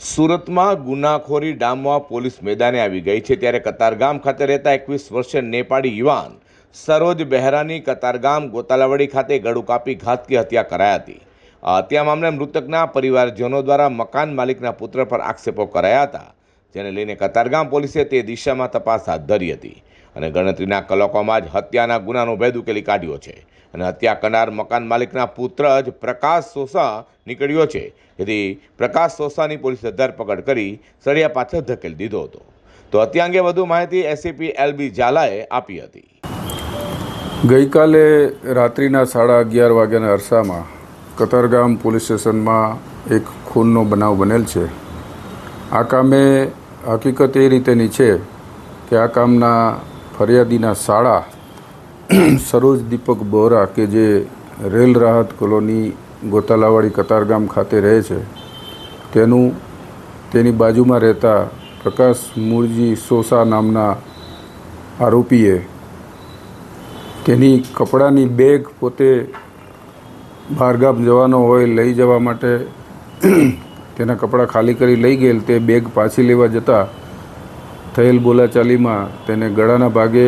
સુરતમાં ગુનાખોરી ડામવા પોલીસ મેદાને આવી ગઈ છે ત્યારે કતારગામ ખાતે રહેતા એકવીસ વર્ષીય નેપાળી યુવાન સરોજ બહેરાની કતારગામ ગોતાલાવાડી ખાતે ગળું કાપી ઘાતકી હત્યા કરાઈ હતી. આ હત્યા મામલે મૃતકના પરિવારજનો દ્વારા મકાન માલિકના પુત્ર પર આક્ષેપો કરાયા હતા, જેને લઈને કતારગામ પોલીસે તે દિશામાં તપાસ હાથ ધરી હતી. અને ગણતરીના કલાકોમાં જ હત્યાના ગુનાનો ભેદ ઉકેલી કાઢ્યો છે. અને હત્યા કરનાર મકાન માલિકના પુત્ર જ પ્રકાશ સોસા નીકળ્યો છે. જેથી પ્રકાશ સોસાની પોલીસે ધરપકડ કરી સળિયા પાછળ ધકેલી દીધો હતો. તો હત્યા અંગે વધુ માહિતી એસીપી એલબી ઝાલાએ આપી હતી. ગઈકાલે રાત્રિના સાડા અગિયાર વાગ્યાના અરસામાં કતારગામ પોલીસ સ્ટેશનમાં એક ખૂનનો બનાવ બનેલ છે. આ કામે હકીકત એ રીતેની છે કે આ કામના ફરિયાદીના શાળા, સરોજ દીપક બોરા કે જે રેલ રાહત કોલોની ગોતાલાવાડી કતારગામ ખાતે રહે છે, તેનું, તેની બાજુમાં રહેતા પ્રકાશ મૂળજી સોસા નામના આરોપીએ તેની કપડાની બેગ પોતે બહારગામ જવાનો હોય, લઈ જવા માટે તેના કપડાં ખાલી કરી લઈ ગયેલ, તે બેગ પાછી લેવા જતાં થયેલ બોલાચાલીમાં તેને ગળાના ભાગે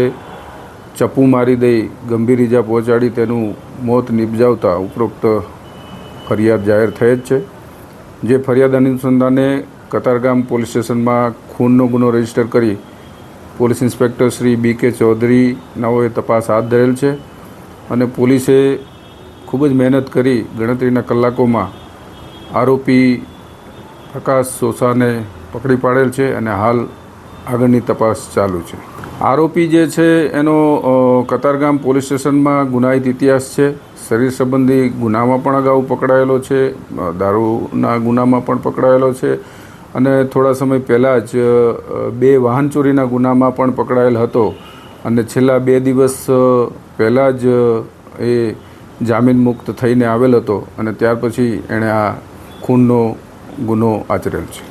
ચપ્પુ મારી દઈ ગંભીર ઈજા પહોંચાડી તેનું મોત નિપજાવતા ઉપરોક્ત ફરિયાદ જાહેર થઈ જ છે. જે ફરિયાદ અનુસંધાને કતારગામ પોલીસ સ્ટેશનમાં ખૂનનો ગુનો રજિસ્ટર કરી પોલીસ ઇન્સ્પેક્ટર શ્રી બી કે ચૌધરી નાઓએ તપાસ હાથ ધરેલ છે અને પોલીસે ખૂબ જ મહેનત કરી ગણતરીના કલાકોમાં આરોપી પ્રકાશ સોસાને પકડી પાડેલ છે અને હાલ આગળની તપાસ ચાલુ છે. આરોપી જે છે, એનો કતારગામ પોલીસ સ્ટેશનમાં ગુનાહિત ઇતિહાસ છે. શરીર સંબંધી ગુનામાં પણ અગાઉ પકડાયેલો છે. દારૂના ગુનામાં પણ પકડાયેલો છે. અને થોડા સમય પહેલાં જ બે વાહન ચોરીના ગુનામાં પણ પકડાયેલ હતો. અને છેલ્લા બે દિવસ પહેલાં જ એ જામીન મુક્ત થઈને આવેલ હતો. અને ત્યાર પછી એણે આ ખૂનનો ગુનો આચરેલ છે.